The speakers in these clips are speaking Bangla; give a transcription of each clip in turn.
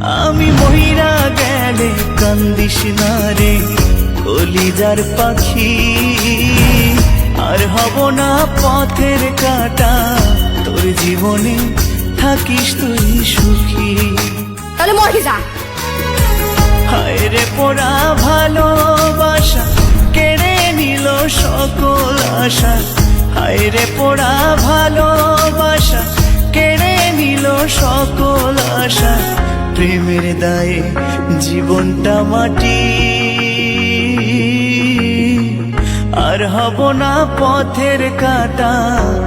আমি মহিরা গেলে কান্দিস না রে কলিজার পাখি। আর হব না পথের কাটা তোর জীবনে থাকিস তুই সুখী। তাহলে মরে যা। হায় রে পোড়া ভালোবাসা কেড়ে নিল সকল আশা। হায় রে পোড়া ভালোবাসা কেড়ে নিল সকল আশা। প্রেমের দায়ে জীবনটা মাটি। আর হব না পথের কাটা,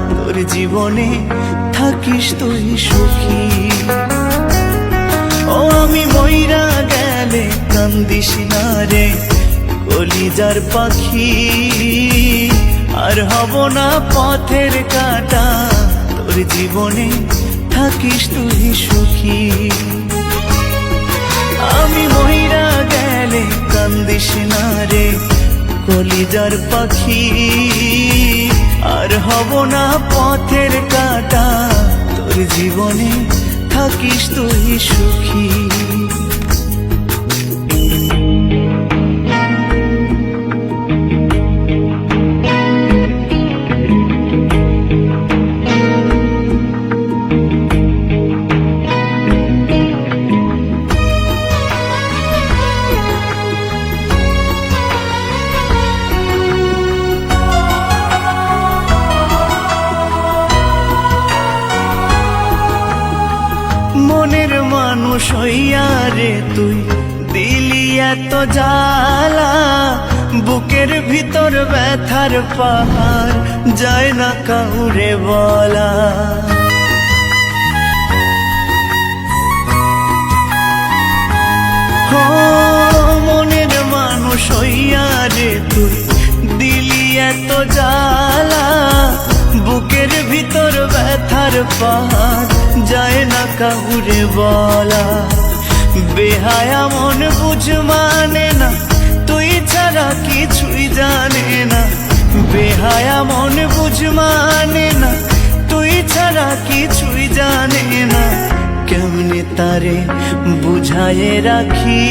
তোর জীবনে থাকিস তুই সুখী। ও আমি ময়রা গেলে কান্দিস না রে, কলিজার পাখি। আর হব না পথের কাটা, তোর জীবনে থাকিস তুই সুখী। আমি মহিরা গেলে কান্দিস না রে, কলিজার পাখি। আর হব না পথের কাটা, তোর জীবনে থাকিস তুই সুখী। মানুষ রে তুই দিলি এত জ্বালা। বুকের ভিতর ব্যথার পাহাড় যায় না কাউরে বলা। মনের মানুষ হইয়া রে তুই দিলি এত জ্বালা। বুকের ভিতর ব্যথার পাহাড় যায় না কাউরে বলা। বেহায়া মন বুঝ মানে না, তুই ছাড়া কিছুই জানে না। বেহায়া মন বুঝ মানে না, তুই ছাড়া কিছুই জানে না। কেমনে তারে বুঝায় রাখি?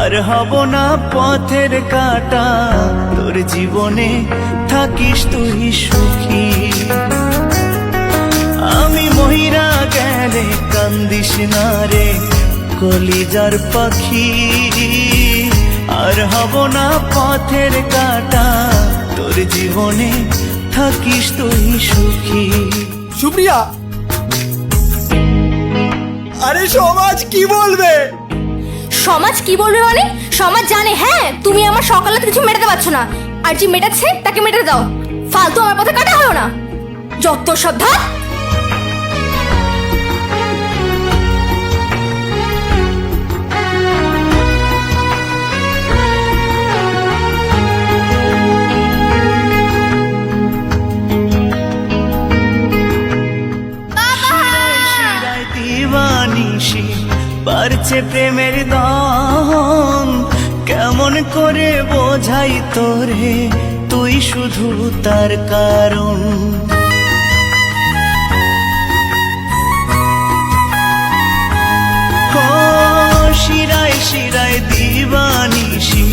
আর হব না পথের কাটা, তোর জীবনে থাকিস তুই সুখী। আমি মহিরা গেলে কান্দিস না রে কলিজার পাখি। আর হব না পথের কাটা তোর জীবনে থাকিস তুই সুখী। সুপ্রিয়া! আরে সমাজ কি বলবে? সমাজ কি বলবে মানে? সমাজ জানে হ্যাঁ তুমি আমার সকালে কিছু মেটাতে পারছ না। আর যে মেটাচ্ছে তাকে মেটাতে দাও। ফালতু আমার পথে কাটা হলো না। যত সব ধাপ দিবানিসি বাড়ছে প্রেমের দম। কেমন করে বোঝাই তোরে, তুই শুধু তার কারণ। শিরায় শিরায় দিবানিসি,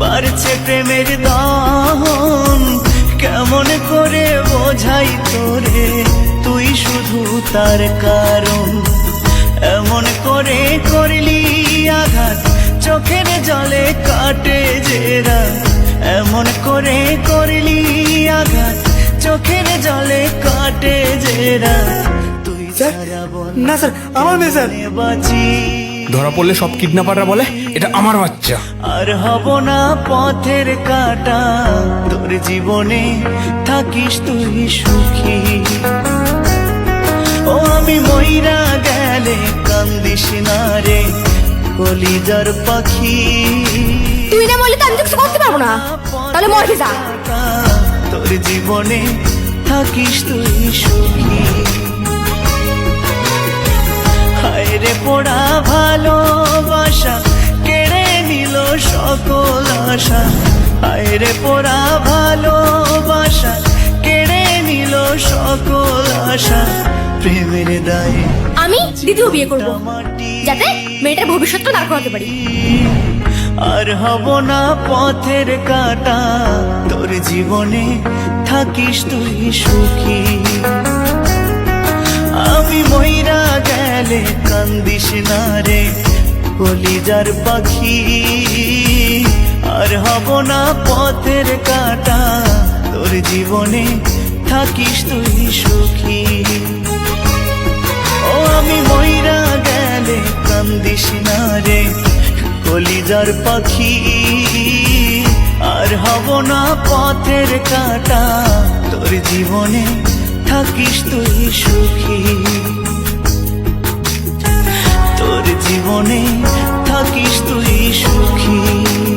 বাড়ছে প্রেমের দম। কেমন করে বোঝাই তোরে, তুই শুধু তার কারণ। এমন করে করলি আঘাত। চোখের জলে কাটে জেরা এমন করে করলি আঘাত। চোখের জলে কাটে জেরা তুই ছাড়া বল না স্যার, আমার মেয়ে স্যার। বাঁচি? ধরা পড়লে সব কিডন্যাপাররা বলে এটা আমার বাচ্চা। আর হব না পথের কাটা। তোর জীবনে থাকিস তুই সুখী। ও আমি ময়রা গেলে কান্দিস না রে কলিজার পাখি। তুই না বললে তো আমি তো কিছু করতে পারব না। তাহলে মরে যা। তোর জীবনে থাকিস তুই সুখী। হায় রে পোড়া ভালোবাসা কেড়ে নিল সকল আশা। হায় রে পোড়া ভালোবাসা কেড়ে নিল সকল আশা। প্রেমের দায়ে দ্বিতীয় বিয়ে করব যাতে মেয়েটার ভবিষ্যৎটা দাঁড় করাতে পারি। আর হব না পথের কাটা তোর জীবনে থাকিস তুই সুখী। আমি ময়রা গেলে কান্দিস না রে কলিজার পাখি। আর হব না পথের কাটা তোর জীবনে থাকিস তুই সুখী। কলিজার পাখি। আর হব না পথের কাটা, তোর জীবনে থাকিস তুই সুখী। তোর জীবনে থাকিস তুই সুখী।